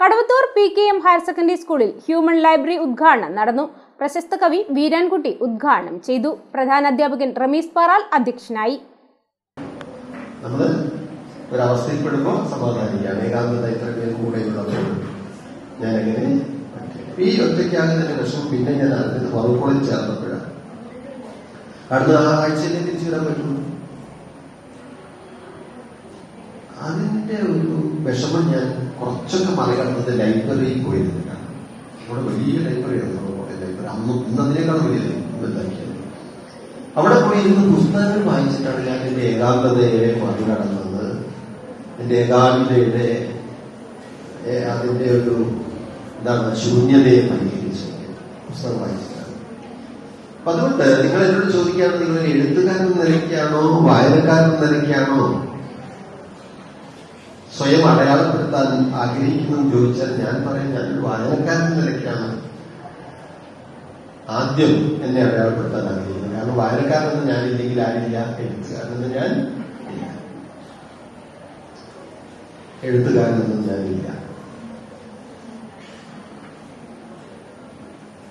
Kadavathur P K M higher secondary സ്കൂളിൽ human library ഉദ്ഘാടനം നടന്നു. പ്രശസ്ത കവി വീരാൻകുട്ടി ഉദ്ഘാടനം ചെയ്തു. പ്രധാന അധ്യാപകൻ റമീസ് പാറാൽ അധ്യക്ഷനായി. നമ്മൾ ഞാൻ ഈ ഒറ്റയ്ക്കാകുന്നതിന് വിഷമം പിന്നെ ഞാൻ അറിഞ്ഞത് വകുപ്പുകളിൽ ചേർന്നപ്പോഴാണ്. അടുത്ത ആ തിരിച്ചു തിരിച്ചുവിടാൻ പറ്റുള്ളൂ അതിന്റെ ഒരു വിഷമം ഞാൻ കുറച്ചൊക്കെ മറികടന്നത് ലൈബ്രറിയിൽ പോയിരുന്നില്ല ഇവിടെ വലിയ ലൈബ്രറിയാണ് ലൈബ്രറി. അന്ന് ഇന്നതിനേക്കാൾ വലിയ വലുതാക്കിയത് അവിടെ പോയി ഇരുന്ന് പുസ്തകങ്ങൾ വായിച്ചിട്ടാണ് ഞാൻ എന്റെ ഏകാന്തതയെ മറികടന്നത്. എന്റെ ഏകാന്തതയുടെ അതിന്റെ ഒരു എന്താണ് ശൂന്യതയെ പരിഹരിച്ചത്. പുസ്തകം വായിച്ചിട്ടാണ്. അപ്പൊ അതുകൊണ്ട് നിങ്ങൾ എന്നോട് ചോദിക്കുകയാണ് നിങ്ങൾ എഴുത്തുകാരൻ നിലയ്ക്കാണോ വായനക്കാരൻ നിലയ്ക്കാണോ സ്വയം അടയാളപ്പെടുത്താൻ ആഗ്രഹിക്കുമെന്ന് ചോദിച്ചാൽ ഞാൻ പറയും ഞാനൊരു വായനക്കാരൻ നിലയ്ക്കാണ്. ആദ്യം എന്നെ അടയാളപ്പെടുത്താൻ ആഗ്രഹിക്കുന്നത്. കാരണം വായനക്കാരെന്ന് ഞാനില്ലെങ്കിൽ ആരില്ല എഴുത്തുകാരനെന്ന് ഞാൻ എഴുത്തുകാരനെന്ന് ഞാനില്ല.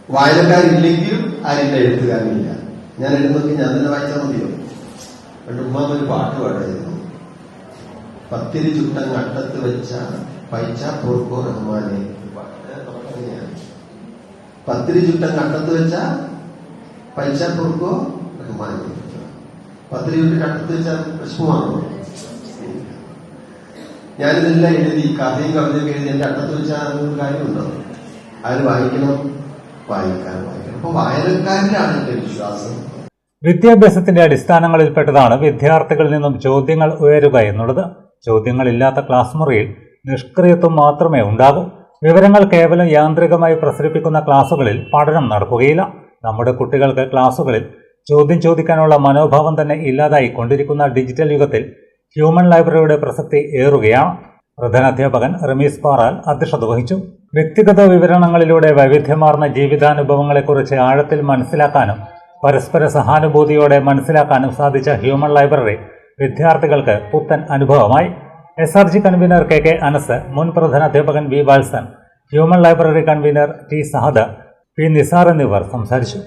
വായനക്കാരില്ലെങ്കിലും ആരില്ല എഴുത്തുകാരനില്ല. ഞാൻ എഴുതുന്നൊക്കെ ഞാൻ തന്നെ വായിച്ചാൽ മതിയോ? പണ്ട് ഒരു പാട്ട് പാടായിരുന്നു പത്തിരി ചുട്ട കണ്ടത്ത് വെച്ച പൈച്ച പൊറുക്കോ റഹ്മാനെ. പത്തിരി ചുട്ടങ്ങ് കണ്ടത്ത് വെച്ച പൈച്ച പൊറുക്കോ റഹ്മാനെ. പത്തിരി ചുട്ടിട്ട് കണ്ടത്ത് വെച്ച വിഷമമാണോ ഞാനിതെല്ലാം എഴുതി കഥയും കവിതയും എഴുതി എന്റെ അട്ടത്ത് വെച്ചാൽ കാര്യമുണ്ടോ? ആര് വായിക്കണം. വായിക്കാൻ വായിക്കണം. അപ്പൊ വായനക്കാരിലാണ് എന്റെ വിശ്വാസം. വിദ്യാഭ്യാസത്തിന്റെ അടിസ്ഥാനങ്ങളിൽപ്പെട്ടതാണ് വിദ്യാർത്ഥികളിൽ നിന്നും ചോദ്യങ്ങൾ ഉയരുക എന്നുള്ളത്. ചോദ്യങ്ങളില്ലാത്ത ക്ലാസ് മുറിയിൽ നിഷ്ക്രിയത്വം മാത്രമേ ഉണ്ടാകൂ. വിവരങ്ങൾ കേവലം യാന്ത്രികമായി പ്രസരിപ്പിക്കുന്ന ക്ലാസുകളിൽ പഠനം നടക്കുകയില്ല. നമ്മുടെ കുട്ടികൾക്ക് ക്ലാസുകളിൽ ചോദ്യം ചോദിക്കാനുള്ള മനോഭാവം തന്നെ ഇല്ലാതായി കൊണ്ടിരിക്കുന്ന ഡിജിറ്റൽ യുഗത്തിൽ ഹ്യൂമൻ ലൈബ്രറിയുടെ പ്രസക്തി ഏറുകയാണ്. പ്രധാനാധ്യാപകൻ റമീസ് പാറാൽ അധ്യക്ഷത വഹിച്ചു. വ്യക്തിഗത വിവരണങ്ങളിലൂടെ വൈവിധ്യമാർന്ന ജീവിതാനുഭവങ്ങളെക്കുറിച്ച് ആഴത്തിൽ മനസ്സിലാക്കാനും പരസ്പര സഹാനുഭൂതിയോടെ മനസ്സിലാക്കാനും സാധിച്ച ഹ്യൂമൻ ലൈബ്രറി വിദ്യാർത്ഥികൾക്ക് പുത്തൻ അനുഭവമായി. S R G convener K K Anas മുൻ പ്രധാനാധ്യാപകൻ V Valsan human library convener T Sahada P Nisar എന്നിവർ സംസാരിച്ചു.